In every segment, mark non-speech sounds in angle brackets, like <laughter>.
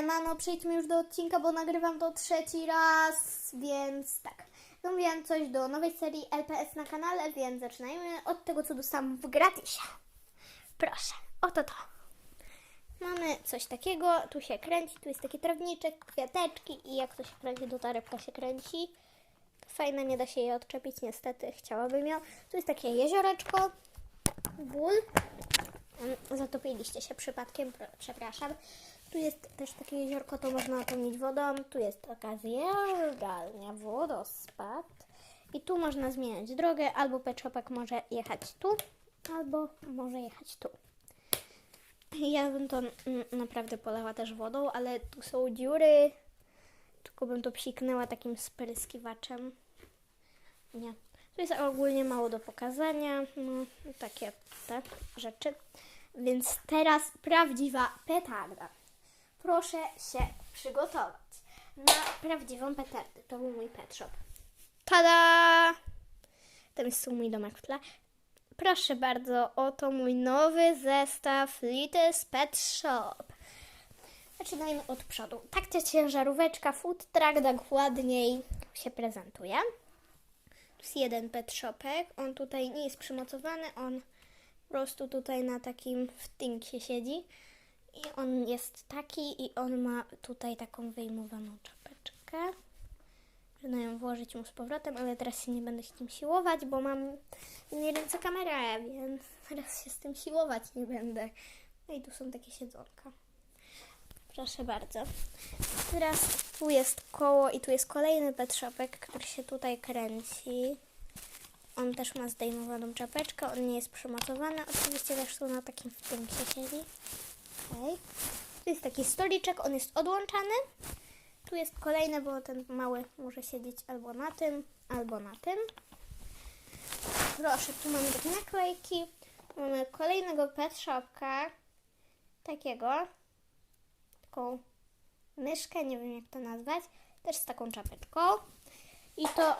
Mano, przejdźmy już do odcinka, bo nagrywam to trzeci raz, więc tak. Zamówiłam coś do nowej serii LPS na kanale, więc zaczynajmy od tego, co dostałam w gratisie. Proszę, oto to. Mamy coś takiego, tu się kręci, tu jest taki trawniczek, kwiateczki i jak to się kręci, to ta rybka się kręci. Fajne, nie da się jej odczepić, niestety, chciałabym ją. Tu jest takie jezioreczko, ból. Zatopiliście się przypadkiem, przepraszam. Tu jest też takie jeziorko, to można napełnić wodą. Tu jest taka zjeżdżalnia, wodospad. I tu można zmieniać drogę, albo peczopek może jechać tu, albo może jechać tu. Ja bym to mm, naprawdę polała też wodą, ale tu są dziury. Tylko bym to psiknęła takim spryskiwaczem. Nie. Tu jest ogólnie mało do pokazania. No, takie te rzeczy. Więc teraz prawdziwa petarda. Proszę się przygotować na prawdziwą petardę. To był mój pet shop. Tada! Tam jest mój domek w tle. Proszę bardzo, oto mój nowy zestaw Little's Pet Shop. Zaczynajmy od przodu. Tak ta ciężaróweczka Food Truck tak ładniej się prezentuje. Tu jest jeden pet shopek. On tutaj nie jest przymocowany, on po prostu tutaj na takim wtynkie siedzi. I on jest taki i on ma tutaj taką wyjmowaną czapeczkę. Można ją włożyć mu z powrotem, ale teraz się nie będę się tym siłować, bo mam w ręce kamerę, więc teraz się z tym siłować nie będę. No i tu są takie siedzonka. Proszę bardzo. Teraz tu jest koło i tu jest kolejny pet shopek, który się tutaj kręci. On też ma zdejmowaną czapeczkę, on nie jest przymocowany. Oczywiście też tu na takim wtynkie siedzi. Okej. Tu jest taki stoliczek, on jest odłączany. Tu jest kolejny, bo ten mały może siedzieć albo na tym, albo na tym. Proszę, tu mamy takie naklejki. Mamy kolejnego pet shopka. Takiego. Taką myszkę, nie wiem jak to nazwać. Też z taką czapeczką. I to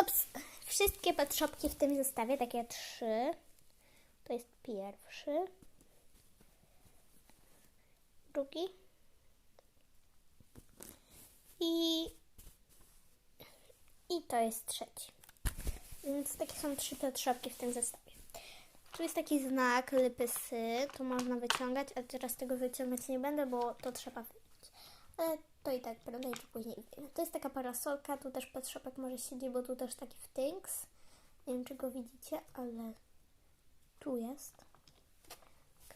ops, wszystkie pet shopki w tym zestawie, takie trzy. To jest pierwszy. Drugi. I, I to jest trzeci. Więc takie są trzy shopki w tym zestawie. Tu jest taki znak lypysy, to można wyciągać, a teraz tego wyciągać nie będę, bo to trzeba wyjąć. Ale to i tak prędzej czy później wyjmę. To jest taka parasolka, tu też pet shopek może siedzieć, bo tu też taki wtynks. Nie wiem, czy go widzicie, ale tu jest.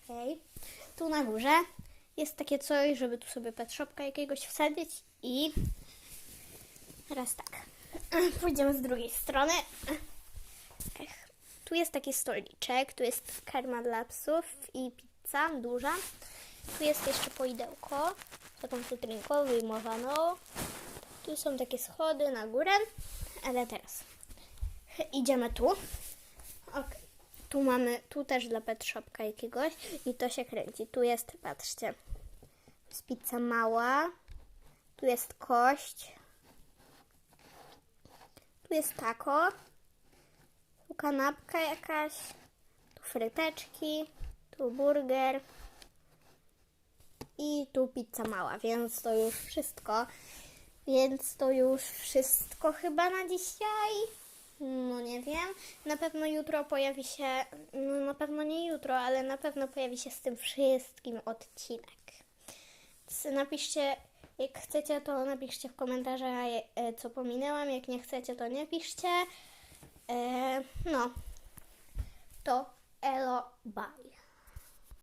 Okej. Tu na górze jest takie coś, żeby tu sobie pet shopka jakiegoś wsadzić i teraz tak. <clears throat> Pójdziemy z drugiej strony. Ech. Tu jest taki stoliczek, tu jest karma dla psów i pizza duża. Tu jest jeszcze poidełko, z taką cytrynką wyjmowaną. Tu są takie schody na górę, ale teraz idziemy tu. Ok. Tu mamy, tu też dla pet shopka jakiegoś i to się kręci. Tu jest, patrzcie, pizza mała, tu jest kość, tu jest taco, tu kanapka jakaś, tu fryteczki, tu burger i tu pizza mała, więc to już wszystko. Więc to już wszystko chyba na dzisiaj. No nie wiem. Na pewno jutro pojawi się, no na pewno nie jutro, ale na pewno pojawi się z tym wszystkim odcinek. Napiszcie, jak chcecie, to napiszcie w komentarzach, e, co pominęłam. Jak nie chcecie, to nie piszcie. E, no, to elo, bye.